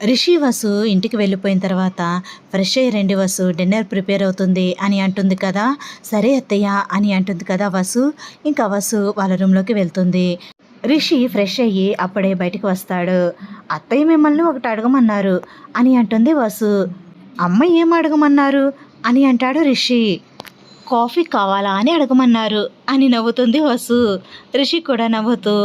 రిషి వసు ఇంటికి వెళ్ళిపోయిన తర్వాత ఫ్రెష్ అయ్యి రండి వసు డిన్నర్ ప్రిపేర్ అవుతుంది అని అంటుంది కదా. సరే అత్తయ్య అని అంటుంది కదా వసు. ఇంకా వసు వాళ్ళ రూమ్లోకి వెళ్తుంది. రిషి ఫ్రెష్ అయ్యి అప్పుడే బయటికి వస్తాడు. అత్తయ్య మిమ్మల్ని ఒకటి అడగమన్నారు అని అంటుంది వసు. అమ్మ ఏం అడగమన్నారు అని అంటాడు రిషి. కాఫీ కావాలా అని అడగమన్నారు అని నవ్వుతుంది వసు. రిషి కూడా నవ్వుతూ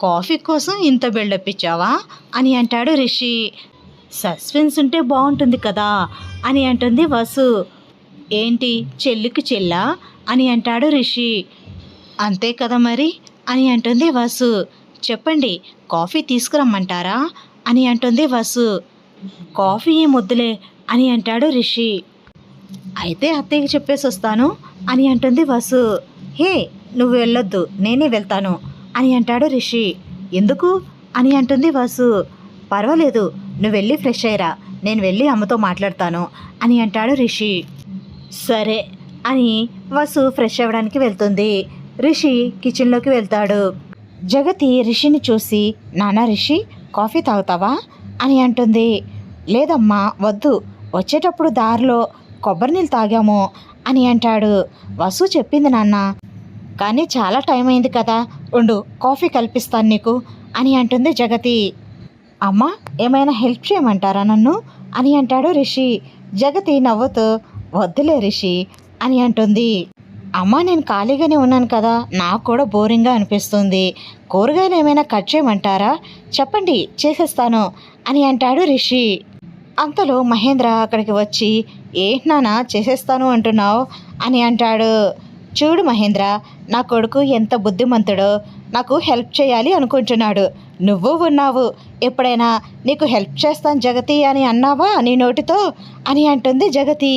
కాఫీ కోసం ఇంత బిల్డప్ ఇచ్చావా? అని అంటాడు రిషి. సస్పెన్స్ ఉంటే బాగుంటుంది కదా అని అంటుంది వసు. ఏంటి చెల్లికి చెల్లా? అని అంటాడు రిషి. అంతే కదా మరి అని అంటుంది వసు. చెప్పండి కాఫీ తీసుకురమ్మంటారా? అని అంటుంది వసు. కాఫీ ఏం వద్దులే అని అంటాడు రిషి. అయితే అత్తయ్యకి చెప్పేసి వస్తాను అని అంటుంది వసు. హే నువ్వు వెళ్ళొద్దు నేనే వెళ్తాను అని అంటాడు రిషి. ఎందుకు? అని అంటుంది వసు. పర్వాలేదు నువ్వు వెళ్ళి ఫ్రెష్ అయ్యరా. నేను వెళ్ళి అమ్మతో మాట్లాడతాను అని అంటాడు రిషి. సరే అని వసు ఫ్రెష్ అవ్వడానికి వెళ్తుంది. రిషి కిచెన్లోకి వెళ్తాడు. జగతి రిషిని చూసి నానా రిషి కాఫీ తాగుతావా? అని అంటుంది. లేదమ్మా వద్దు. వచ్చేటప్పుడు దారిలో కొబ్బరి నీళ్ళు తాగాము అని అంటాడు. వసు చెప్పింది నాన్న కానీ చాలా టైం అయింది కదా. ఉండు కాఫీ కల్పిస్తాను నీకు అని అంటుంది జగతి. అమ్మా ఏమైనా హెల్ప్ చేయమంటారా నన్ను? అని అంటాడు రిషి. జగతి నవ్వుతూ వద్దులే రిషి అని అంటుంది. అమ్మా నేను ఖాళీగానే ఉన్నాను కదా నాకు కూడా బోరింగ్గా అనిపిస్తుంది. కూరగాయలు ఏమైనా కట్ చేయమంటారా? చెప్పండి చేసేస్తాను అని అంటాడు రిషి. అంతలో మహేంద్ర అక్కడికి వచ్చి ఏంటి నాన్న చేసేస్తాను అంటున్నావు? అని అంటాడు. చూడు మహేంద్ర నా కొడుకు ఎంత బుద్ధిమంతుడో నాకు హెల్ప్ చేయాలి అనుకుంటున్నాడు. నువ్వు ఉన్నావు. ఎప్పుడైనా నీకు హెల్ప్ చేస్తాను జగతి అని అన్నావా నీ నోటితో? అని అంటుంది జగతి.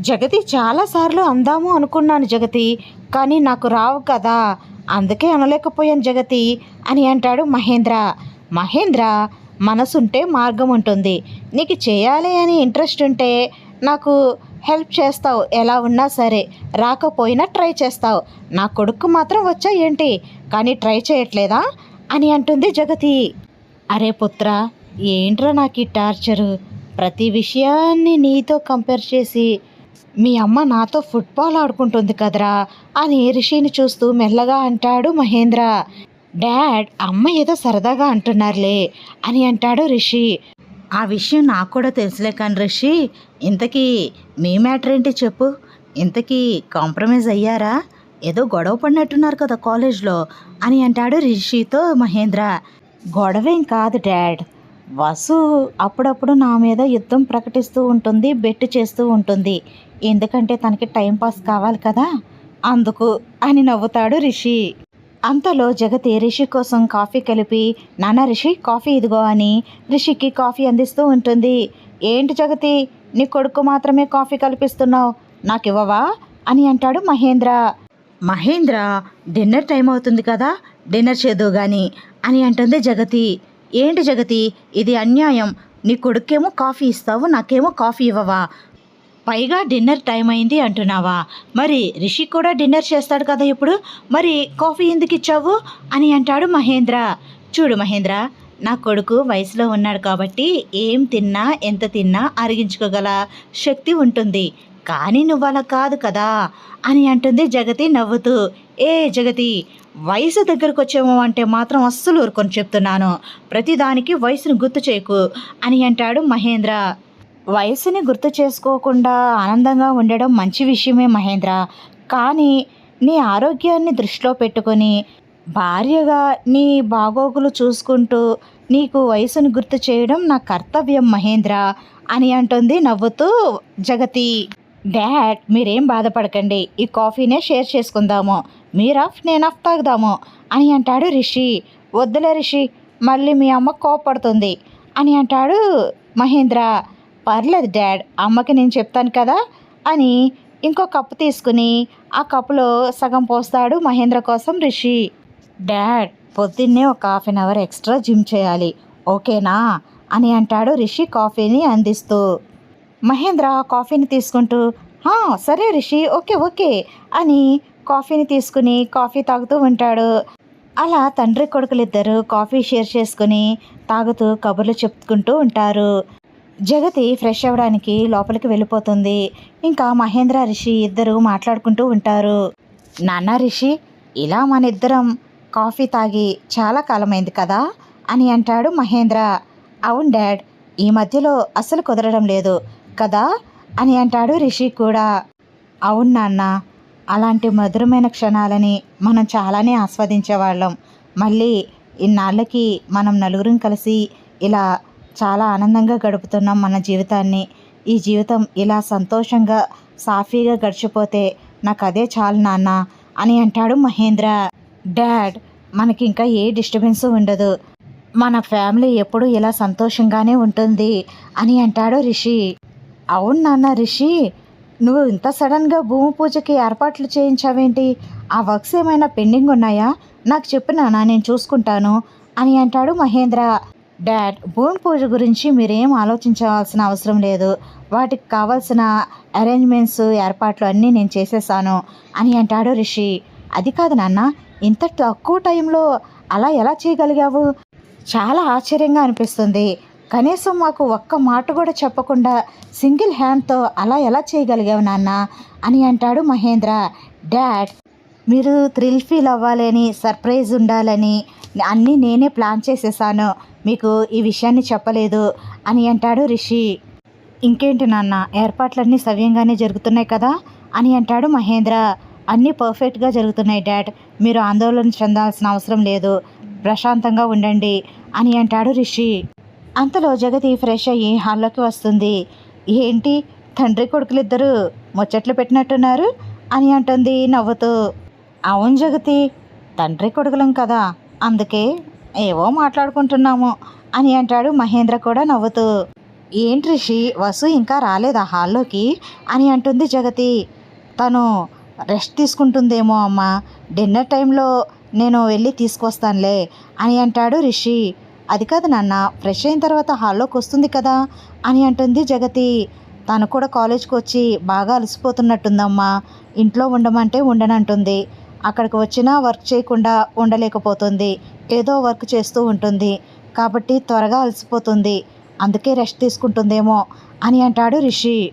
జగతి చాలాసార్లు అందాము అనుకున్నాను జగతి కానీ నాకు రావు కదా అందుకే అనలేకపోయాను జగతి అని అంటాడు మహేంద్ర. మహేంద్ర మనసుంటే మార్గం ఉంటుంది నీకు చేయాలి అని ఇంట్రెస్ట్ ఉంటే నాకు హెల్ప్ చేస్తావు ఎలా ఉన్నా సరే. రాకపోయినా ట్రై చేస్తావు. నా కొడుకు మాత్రం వచ్చా ఏంటి? కానీ ట్రై చేయట్లేదా? అని అంటుంది జగతి. అరే పుత్ర ఏంట్రా నాకు ఈ టార్చరు? ప్రతి విషయాన్ని నీతో కంపేర్ చేసి మీ అమ్మ నాతో ఫుట్బాల్ ఆడుకుంటుంది కదరా? అని రిషిని చూస్తూ మెల్లగా అంటాడు మహేంద్ర. డాడ్ అమ్మ ఏదో సరదాగా అంటున్నారులే అని అంటాడు రిషి. ఆ విషయం నాకు కూడా తెలుసులే కానీ రిషి ఇంతకీ మీ మ్యాటర్ ఏంటి చెప్పు? ఇంతకీ కాంప్రమైజ్ అయ్యారా? ఏదో గొడవ పడినట్టున్నారు కదా కాలేజ్లో అని అంటాడు రిషితో మహేంద్ర. గొడవేం కాదు డాడ్. వసు అప్పుడప్పుడు నా మీద యుద్ధం ప్రకటిస్తూ ఉంటుంది బెట్టు చేస్తూ ఉంటుంది. ఎందుకంటే తనకి టైం పాస్ కావాలి కదా? అందుకు అని నవ్వుతాడు రిషి. అంతలో జగతి రిషి కోసం కాఫీ కలిపి నాన్న రిషి కాఫీ ఇదిగో అని రిషికి కాఫీ అందిస్తూ ఉంటుంది. ఏంటి జగతి నీ కొడుకు మాత్రమే కాఫీ కల్పిస్తున్నావు నాకు ఇవ్వవా అని అంటాడు మహేంద్ర. మహేంద్ర డిన్నర్ టైం అవుతుంది కదా డిన్నర్ చేదు గాని అని అంటుంది జగతి. ఏంటి జగతి ఇది అన్యాయం నీ కొడుకేమో కాఫీ ఇస్తావు నాకేమో కాఫీ ఇవ్వవా? పైగా డిన్నర్ టైం అయింది అంటున్నావా? మరి రిషి కూడా డిన్నర్ చేస్తాడు కదా ఇప్పుడు? మరి కాఫీ ఎందుకు ఇచ్చావు? అని అంటాడు మహేంద్ర. చూడు మహేంద్ర నా కొడుకు వయసులో ఉన్నాడు కాబట్టి ఏం తిన్నా ఎంత తిన్నా అరిగించుకోగల శక్తి ఉంటుంది. కానీ నువ్వు అలా కాదు కదా అని అంటుంది జగతి నవ్వుతూ. ఏ జగతి వయసు దగ్గరకు వచ్చేమో అంటే మాత్రం అస్సలు ఊరుకొని చెప్తున్నాను. ప్రతిదానికి వయసును గుర్తు చేయకు అని అంటాడు మహేంద్ర. వయసుని గుర్తు చేసుకోకుండా ఆనందంగా ఉండడం మంచి విషయమే మహేంద్ర. కానీ నీ ఆరోగ్యాన్ని దృష్టిలో పెట్టుకొని భార్యగా నీ బాగోగులు చూసుకుంటూ నీకు వయసును గుర్తు చేయడం నా కర్తవ్యం మహేంద్ర అని అంటుంది నవ్వుతూ జగతి. డాడ్ మీరేం బాధపడకండి. ఈ కాఫీనే షేర్ చేసుకుందాము. మీరు ఆఫ్ నేను ఆఫ్ తాగుదాము అని అంటాడు రిషి. వద్దులే రిషి మళ్ళీ మీ అమ్మ కోపడుతుంది అని అంటాడు మహేంద్ర. పర్లేదు డాడ్ అమ్మకి నేను చెప్తాను కదా అని ఇంకో కప్పు తీసుకుని ఆ కప్పులో సగం పోస్తాడు మహేంద్ర కోసం రిషి. డాడ్ పొద్దున్నే ఒక half an hour extra gym చేయాలి ఓకేనా అని అంటాడు రిషి కాఫీని అందిస్తూ. మహేంద్ర కాఫీని తీసుకుంటూ సరే రిషి ఓకే ఓకే అని కాఫీని తీసుకుని కాఫీ తాగుతూ ఉంటాడు. అలా తండ్రి కొడుకులిద్దరూ కాఫీ షేర్ చేసుకుని తాగుతూ కబుర్లు చెప్పుకుంటూ ఉంటారు. జగతి ఫ్రెష్ అవ్వడానికి లోపలికి వెళ్ళిపోతుంది. ఇంకా మహేంద్ర రిషి ఇద్దరు మాట్లాడుకుంటూ ఉంటారు. నాన్న రిషి ఇలా మన ఇద్దరం కాఫీ తాగి చాలా కాలమైంది కదా అని అంటాడు మహేంద్ర. అవును డాడ్ ఈ మధ్యలో అస్సలు కుదరడం లేదు కదా అని అంటాడు రిషి కూడా. అవును నాన్న అలాంటి మధురమైన క్షణాలని మనం చాలానే ఆస్వాదించేవాళ్ళం. మళ్ళీ ఇన్నాళ్ళకి మనం నలుగురం కలిసి ఇలా చాలా ఆనందంగా గడుపుతున్నాం మన జీవితాన్ని. ఈ జీవితం ఇలా సంతోషంగా సాఫీగా గడిచిపోతే నాకు అదే చాలు నాన్న అని అంటాడు మహేంద్ర. డాడ్ మనకి ఇంకా ఏ డిస్టర్బెన్స్ ఉండదు. మన ఫ్యామిలీ ఎప్పుడూ ఇలా సంతోషంగానే ఉంటుంది అని అంటాడు రిషి. అవును నాన్న రిషి నువ్వు ఇంత సడన్గా భూమి పూజకి ఏర్పాట్లు చేయించావేంటి? ఆ వర్క్స్ ఏమైనా పెండింగ్ ఉన్నాయా నాకు చెప్పు నాన్న నేను చూసుకుంటాను అని అంటాడు మహేంద్ర. డాడ్ భూమి పూజ గురించి మీరేం ఆలోచించవలసిన అవసరం లేదు. వాటికి కావాల్సిన అరేంజ్మెంట్స్ ఏర్పాట్లు అన్నీ నేను చేసేసాను అని అంటాడు రిషి. అది కాదు నాన్న ఇంత తక్కువ టైంలో అలా ఎలా చేయగలిగావు? చాలా ఆశ్చర్యంగా అనిపిస్తుంది. కనీసం మాకు ఒక్క మాట కూడా చెప్పకుండా సింగిల్ హ్యాండ్తో అలా ఎలా చేయగలిగావు నాన్న అని అంటాడు మహేంద్ర. డాడ్ మీరు థ్రిల్ ఫీల్ అవ్వాలని సర్ప్రైజ్ ఉండాలని అన్నీ నేనే ప్లాన్ చేసేసాను. మీకు ఈ విషయాన్ని చెప్పలేదు అని అంటాడు రిషి. ఇంకేంటి నాన్న ఏర్పాట్లన్నీ సవ్యంగానే జరుగుతున్నాయి కదా అని అంటాడు మహేంద్ర. అన్నీ పర్ఫెక్ట్గా జరుగుతున్నాయి డాడ్. మీరు ఆందోళన చెందాల్సిన అవసరం లేదు. ప్రశాంతంగా ఉండండి అని అంటాడు రిషి. అంతలో జగతి ఫ్రెష్ అయ్యి హాల్లోకి వస్తుంది. ఏంటి? తండ్రి కొడుకులిద్దరూ ముచ్చట్లు పెట్టినట్టున్నారు అని అంటుంది నవ్వుతూ. అవును జగతి తండ్రి కొడుకులం కదా అందుకే ఏవో మాట్లాడుకుంటున్నాము అని అంటాడు మహేంద్ర కూడా నవ్వుతూ. ఏంటి రిషి వసు ఇంకా రాలేదా హాల్లోకి? అని అంటుంది జగతి. తను రెస్ట్ తీసుకుంటుందేమో అమ్మ డిన్నర్ టైంలో నేను వెళ్ళి తీసుకొస్తానులే అని అంటాడు రిషి. అది కాదు నాన్న ఫ్రెష్ అయిన తర్వాత హాల్లోకి వస్తుంది కదా అని అంటుంది జగతి. తను కూడా కాలేజ్కి వచ్చి బాగా అలసిపోతున్నట్టుందమ్మా ఇంట్లో ఉండమంటే ఉండనంటుంది అక్కడికి వచ్చినా వర్క్ చేయకుండా ఉండలేకపోతుంది ఏదో వర్క్ చేస్తూ ఉంటుంది. కాబట్టి త్వరగా అలసిపోతుంది. అందుకే రెస్ట్ తీసుకుంటుందేమో అని అంటాడు రిషి.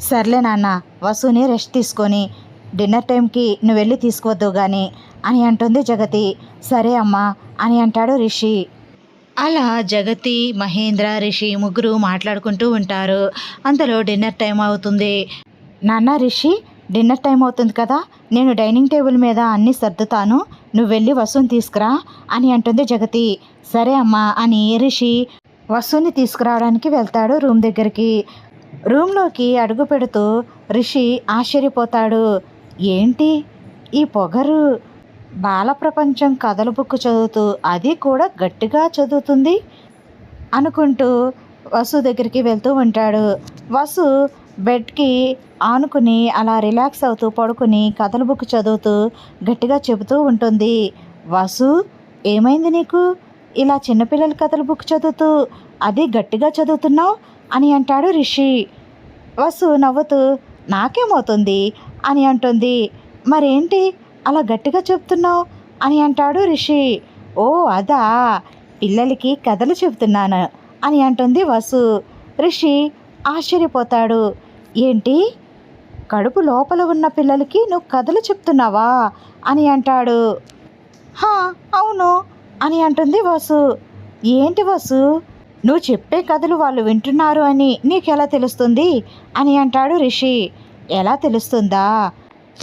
సర్లే నాన్న వసుని రెస్ట్ తీసుకొని డిన్నర్ టైంకి నువ్వు వెళ్ళి తీసుకువద్దు కానీ అని అంటుంది జగతి. సరే అమ్మా అని అంటాడు రిషి. అలా జగతి మహేంద్ర రిషి ముగ్గురు మాట్లాడుకుంటూ ఉంటారు. అంతలో డిన్నర్ టైం అవుతుంది. నాన్న రిషి డిన్నర్ టైం అవుతుంది కదా? నేను డైనింగ్ టేబుల్ మీద అన్నీ సర్దుతాను. నువ్వు వెళ్ళి వసుని తీసుకురా అని అంటుంది జగతి. సరే అమ్మా అని రిషి వసుని తీసుకురావడానికి వెళ్తాడు రూమ్ దగ్గరికి. రూమ్లోకి అడుగు పెడుతూ రిషి ఆశ్చర్యపోతాడు. ఏంటి? ఈ పొగరు? బాలప్రపంచం కథల బుక్ చదువుతూ అది కూడా గట్టిగా చదువుతుంది? అనుకుంటూ వసు దగ్గరికి వెళ్తూ ఉంటాడు. వసు బెడ్కి ఆనుకుని అలా రిలాక్స్ అవుతూ పడుకుని కథల బుక్ చదువుతూ గట్టిగా చెబుతూ ఉంటుంది. వసు ఏమైంది నీకు? ఇలా చిన్నపిల్లల కథల బుక్ చదువుతూ అది గట్టిగా చదువుతున్నావు? అని అంటాడు రిషి. వసు నవ్వుతూ నాకేమవుతుంది? అని అంటుంది. మరేంటి? అలా గట్టిగా చెప్తున్నావు? అని అంటాడు రిషి. ఓ అదా! పిల్లలకి కథలు చెబుతున్నాను అని అంటుంది వసు. రిషి ఆశ్చర్యపోతాడు. ఏంటి? కడుపు లోపల ఉన్న పిల్లలకి నువ్వు కథలు చెప్తున్నావా? అని అంటాడు. హా అవును అని అంటుంది వసు. ఏంటి వసు? నువ్వు చెప్పే కథలు వాళ్ళు వింటున్నారు అని నీకు ఎలా తెలుస్తుంది? అని అంటాడు రిషి. ఎలా తెలుస్తుందా?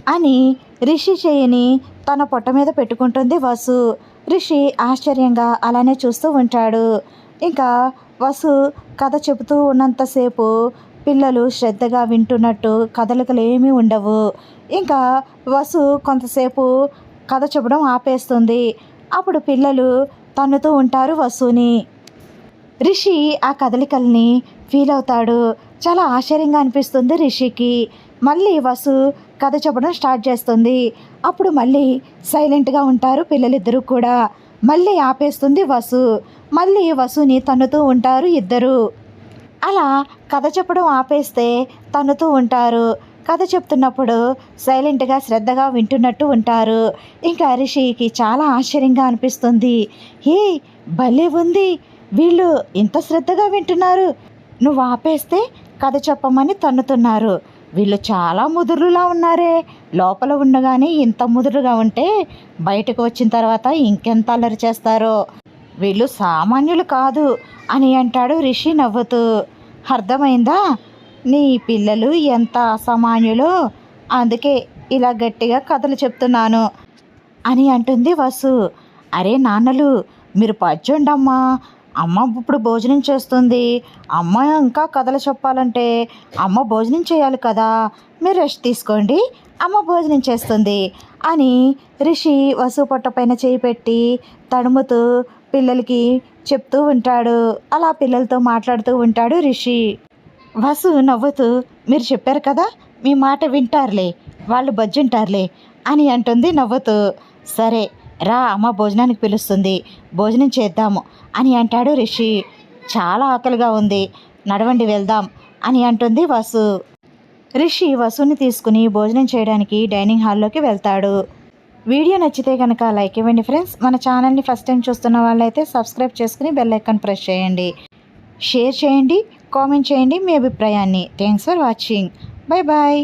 అని రిషి చేయని తన పొట్ట మీద పెట్టుకుంటుంది వసు. రిషి ఆశ్చర్యంగా అలానే చూస్తూ ఉంటాడు. ఇంకా వసు కథ చెబుతూ ఉన్నంతసేపు పిల్లలు శ్రద్ధగా వింటున్నట్టు కదలికలు ఏమీ ఉండవు. ఇంకా వసు కొంతసేపు కథ చెప్పడం ఆపేస్తుంది. అప్పుడు పిల్లలు తన్నుతూ ఉంటారు వసుని. రిషి ఆ కదలికల్ని ఫీల్ అవుతాడు చాలా ఆశ్చర్యంగా అనిపిస్తుంది రిషికి. మళ్ళీ వసు కథ చెప్పడం స్టార్ట్ చేస్తుంది. అప్పుడు మళ్ళీ సైలెంట్గా ఉంటారు పిల్లలిద్దరూ కూడా. మళ్ళీ ఆపేస్తుంది వసు. మళ్ళీ వసుని తన్నుతూ ఉంటారు ఇద్దరు. అలా కథ చెప్పడం ఆపేస్తే తన్నుతూ ఉంటారు. కథ చెప్తున్నప్పుడు సైలెంట్గా శ్రద్ధగా వింటున్నట్టు ఉంటారు. ఇంకా రిషికి చాలా ఆశ్చర్యంగా అనిపిస్తుంది. ఏ భలే ఉంది. వీళ్ళు ఇంత శ్రద్ధగా వింటున్నారు. నువ్వు ఆపేస్తే కథ చెప్పమని తన్నుతున్నారు. వీళ్ళు చాలా ముదురులా ఉన్నారే. లోపల ఉండగానే ఇంత ముదురుగా ఉంటే బయటకు వచ్చిన తర్వాత ఇంకెంత అల్లరి చేస్తారో. వీళ్ళు సామాన్యులు కాదు అని అంటాడు రిషి నవ్వుతూ. అర్థమైందా? నీ పిల్లలు ఎంత అసామాన్యులో? అందుకే ఇలా గట్టిగా కథలు చెప్తున్నాను అని అంటుంది వసు. అరే నాన్నలు మీరు పచ్చండమ్మా. అమ్మ ఇప్పుడు భోజనం చేస్తుంది. అమ్మ ఇంకా కథలు చెప్పాలంటే అమ్మ భోజనం చేయాలి కదా. మీరు రెస్ట్ తీసుకోండి. అమ్మ భోజనం చేస్తుంది అని రిషి వసు పొట్ట పైన చేయి పెట్టి తడుముతూ పిల్లలకి చెప్తూ ఉంటాడు. అలా పిల్లలతో మాట్లాడుతూ ఉంటాడు రిషి. వసు నవ్వుతూ మీరు చెప్పారు కదా మీ మాట వింటారులే వాళ్ళు బజ్జుంటారులే అని అంటుంది నవ్వుతూ. సరే రా అమ్మ భోజనానికి పిలుస్తుంది భోజనం చేద్దాము అని అంటాడు రిషి. చాలా ఆకలిగా ఉంది నడవండి వెళ్దాం అని అంటుంది వసు. రిషి వసుని తీసుకుని భోజనం చేయడానికి డైనింగ్ హాల్లోకి వెళ్తాడు. వీడియో నచ్చితే కనుక లైక్ ఇవ్వండి ఫ్రెండ్స్. మన ఛానల్ని ఫస్ట్ టైం చూస్తున్న వాళ్ళైతే సబ్స్క్రైబ్ చేసుకుని బెల్ ఐకాన్ ప్రెస్ చేయండి. షేర్ చేయండి కామెంట్ చేయండి మీ అభిప్రాయాన్ని. Thanks for watching. Bye bye.